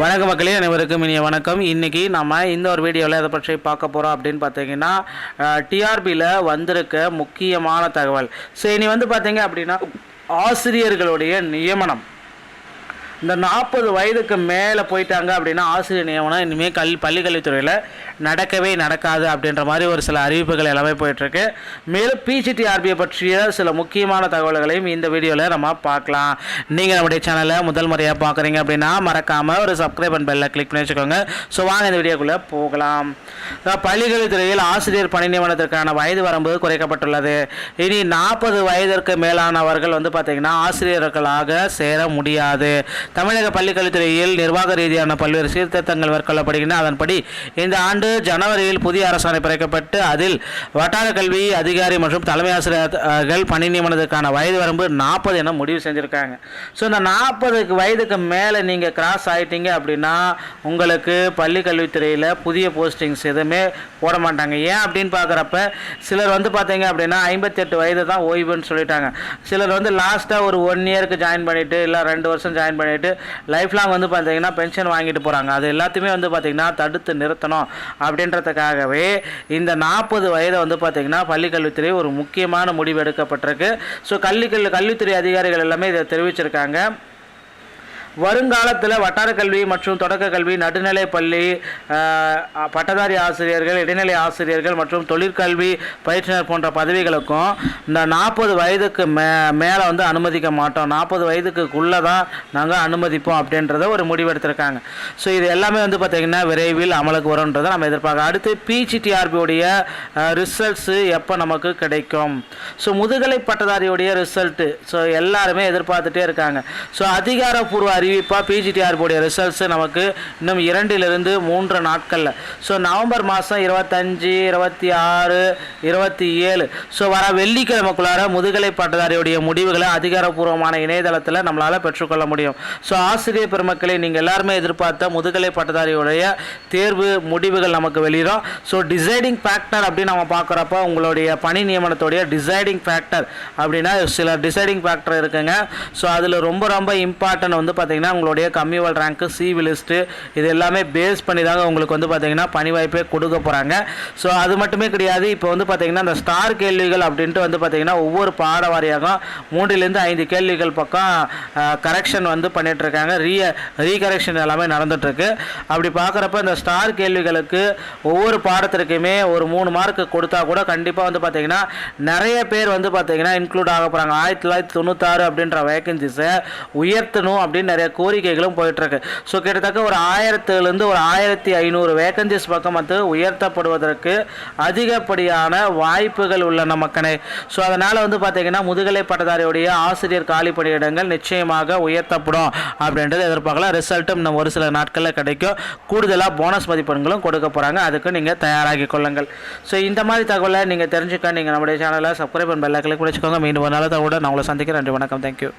வணக்க மக்களே அனைவருக்கும் இனிய வணக்கம். இன்றைக்கி நம்ம இந்த ஒரு வீடியோவில் எதை பற்றி பார்க்க போகிறோம் அப்படின்னு பார்த்தீங்கன்னா டிஆர்பியில் வந்திருக்க முக்கியமான தகவல். ஸோ இனி வந்து பார்த்தீங்க அப்படின்னா ஆசிரியர்களுடைய நியமனம். இந்த நாற்பது வயதுக்கு மேலே போயிட்டாங்க அப்படின்னா ஆசிரியர் நியமனம் இனிமேல் கல் பள்ளிக்கல்வித்துறையில் நடக்கவே நடக்காது அப்படின்ற மாதிரி ஒரு சில அறிவிப்புகள் எல்லாமே போயிட்டுருக்கு. மேலும் பிஜிடிஆர்பியை பற்றிய சில முக்கியமான தகவல்களையும் இந்த வீடியோவில் நம்ம பார்க்கலாம். நீங்கள் நம்முடைய சேனலை முதல் முறையாக பார்க்குறீங்க அப்படின்னா மறக்காமல் ஒரு சப்ஸ்கிரைப் அண்ட் பெல்லை கிளிக் பண்ணி வச்சுக்கோங்க. ஸோ வாங்க இந்த வீடியோக்குள்ளே போகலாம். அஹ் பள்ளிக்கல்வித்துறையில் ஆசிரியர் பணி நியமனத்திற்கான வயது வரம்பு குறைக்கப்பட்டுள்ளது. இனி நாற்பது வயதிற்கு மேலானவர்கள் வந்து பார்த்திங்கன்னா ஆசிரியர்களாக சேர முடியாது. தமிழக பள்ளிக்கல்வித்துறையில் நிர்வாக ரீதியான பல்வேறு சீர்திருத்தங்கள் மேற்கொள்ளப்படுகின்றன. அதன்படி இந்த ஆண்டு ஜனவரியில் புதிய அரசாணை பிறக்கப்பட்டு அதில் வட்டார கல்வி அதிகாரி மற்றும் தலைமை ஆசிரியர்கள் பணி நியமனத்துக்கான வயது வரம்பு நாற்பது என முடிவு செஞ்சுருக்காங்க. ஸோ இந்த நாற்பதுக்கு வயதுக்கு மேலே நீங்கள் கிராஸ் ஆகிட்டீங்க அப்படின்னா உங்களுக்கு பள்ளிக்கல்வித்துறையில் புதிய போஸ்டிங்ஸ் எதுவுமே போட மாட்டாங்க. ஏன் அப்படின்னு பார்க்குறப்ப சிலர் வந்து பார்த்தீங்க அப்படின்னா ஐம்பத்தெட்டு வயது தான் ஓய்வுன்னு சொல்லிட்டாங்க. சிலர் வந்து லாஸ்ட்டாக ஒரு ஒன் இயருக்கு ஜாயின் பண்ணிவிட்டு இல்லை ரெண்டு வருஷம் ஜாயின் பண்ணிவிட்டு லைஃப் லாங் வந்து பார்த்தீங்கன்னா பென்ஷன் வாங்கிட்டு போகிறாங்க அது எல்லாத்தையுமே வந்து பார்த்தீங்கன்னா தடுத்து நிறுத்தணும். அப்படின்றதுக்காகவே இந்த நாற்பது வயதை வந்து பார்த்தீங்கன்னா பள்ளிக்கல்வித்துறை ஒரு முக்கியமான முடிவு எடுக்கப்பட்டிருக்கு. ஸோ கல்வி கல்வித்துறை அதிகாரிகள் எல்லாமே இதை தெரிவிச்சிருக்காங்க. வருங்காலத்தில் வட்டார கல்வி மற்றும் தொடக்க கல்வி நடுநிலை பள்ளி பட்டதாரி ஆசிரியர்கள் இடைநிலை ஆசிரியர்கள் மற்றும் தொழிற்கல்வி பயிற்றுனர் போன்ற பதவிகளுக்கும் இந்த நாற்பது வயதுக்கு மே மேலே வந்து அனுமதிக்க மாட்டோம். நாற்பது வயதுக்குள்ளே தான் நாங்கள் அனுமதிப்போம் அப்படின்றத ஒரு முடிவெடுத்திருக்காங்க ஸோ இது எல்லாமே வந்து பார்த்திங்கன்னா விரைவில் அமலுக்கு வரும்ன்றதை நம்ம எதிர்பார்க்க அடுத்து பிஜிடிஆர்பியுடைய ரிசல்ட்ஸு எப்போ நமக்கு கிடைக்கும்? ஸோ முதுகலை பட்டதாரியுடைய ரிசல்ட்டு ஸோ எல்லாருமே எதிர்பார்த்துட்டே இருக்காங்க. ஸோ அதிகாரப்பூர்வ அறிவிப்பாக பிஜிடிஆர்பியோடைய ரிசல்ட்ஸு நமக்கு இன்னும் இரண்டிலிருந்து மூன்று நாட்களில். ஸோ நவம்பர் மாதம் இருபத்தஞ்சி இருபத்தி ஆறு இருபத்தி ஏழு ஸோ வர வெள்ளிக்கிழமைக்குள்ளார முதுகலை பட்டதாரியுடைய முடிவுகளை அதிகாரப்பூர்வமான இணையதளத்தில் நம்மளால் பெற்றுக்கொள்ள முடியும். ஸோ ஆசிரியர் பெருமக்களை நீங்கள் எல்லாருமே எதிர்பார்த்த முதுகலை பட்டதாரியுடைய தேர்வு முடிவுகள் நமக்கு வெளியிடும். ஸோ டிசைடிங் ஃபேக்டர் அப்படின்னு நம்ம பார்க்குறப்ப உங்களுடைய பணி நியமனத்துடைய டிசைடிங் ஃபேக்டர் அப்படின்னா சில டிசைடிங் ஃபேக்டர் இருக்குங்க. ஸோ அதில் ரொம்ப ரொம்ப இம்பார்ட்டன்ட் வந்து பார்த்தீங்கன்னா உங்களுடைய கம்யூவல் ரேங்க்கு சிவி லிஸ்ட்டு இது எல்லாமே பேஸ் பண்ணி தாங்க உங்களுக்கு வந்து பார்த்தீங்கன்னா பணி வாய்ப்பே கொடுக்க போகிறாங்க ஸோ அது மட்டுமே கிடையாது. இப்போ வந்து பார்த்தீங்கன்னா இந்த ஸ்டார் கேள்விகள் அப்படின்ட்டு வந்து பார்த்தீங்கன்னா ஒவ்வொரு பாட வாரியாக மூன்றிலிருந்து ஐந்து கேள்விகள் பக்கம் கரெக்ஷன் வந்து பண்ணிகிட்ருக்காங்க இருக்காங்க ரீ ரீகரெக்ஷன் எல்லாமே நடந்துகிட்ருக்கு அப்படி பார்க்குறப்ப இந்த ஸ்டார் கேள்விகளுக்கு ஒவ்வொரு பாடத்திற்குமே ஒரு மூணு மார்க் கொடுத்தா கூட கண்டிப்பாக வந்து பார்த்தீங்கன்னா நிறைய பேர் வந்து பார்த்தீங்கன்னா இன்க்ளூட் ஆக போகிறாங்க ஆயிரத்தி தொள்ளாயிரத்தி தொண்ணூத்தாறு அப்படின்ற வேகன்சிஸை உயர்த்தணும் அப்படின்னு நிறைய கோரிக்கைகளும் போயிட்டுருக்கு. ஸோ கிட்டத்தட்ட ஒரு ஆயிரத்துலேருந்து ஒரு ஆயிரத்தி ஐநூறு வேகன்சிஸ் பக்கம் வந்து உயர்த்தப்படுவதற்கு அதிகப்படியான வாய்ப்புகள் உள்ளன மக்களே. ஸோ அதனால் வந்து பார்த்தீங்கன்னா முதுகலை பட்டதாரியுடைய ஆசிரியர் காலி பணியிடங்கள் நிச்சயமாக உயர்த்தப்படும் அப்படின்றது எதிர்பார்க்கலாம். ரிசல்ட்டும் இன்னும் ஒரு சில நாட்களில் கிடைக்கும். கூடுதலாக போனஸ் மதிப்பெண்களும் கொடுக்க போகிறாங்க அதுக்கு நீங்கள் தயாராகி கொள்ளுங்கள். ஸோ இந்த மாதிரி தகவலை நீங்கள் தெரிஞ்சுக்க நீங்கள் நம்முடைய சேனலை சப்ஸ்கிரைப் பண்ண பெல்லை கிளிக் மீண்டும் ஒரு நல்ல தகவலை நான் உங்களை சந்திக்கிறேன். நன்றி வணக்கம். தேங்க்யூ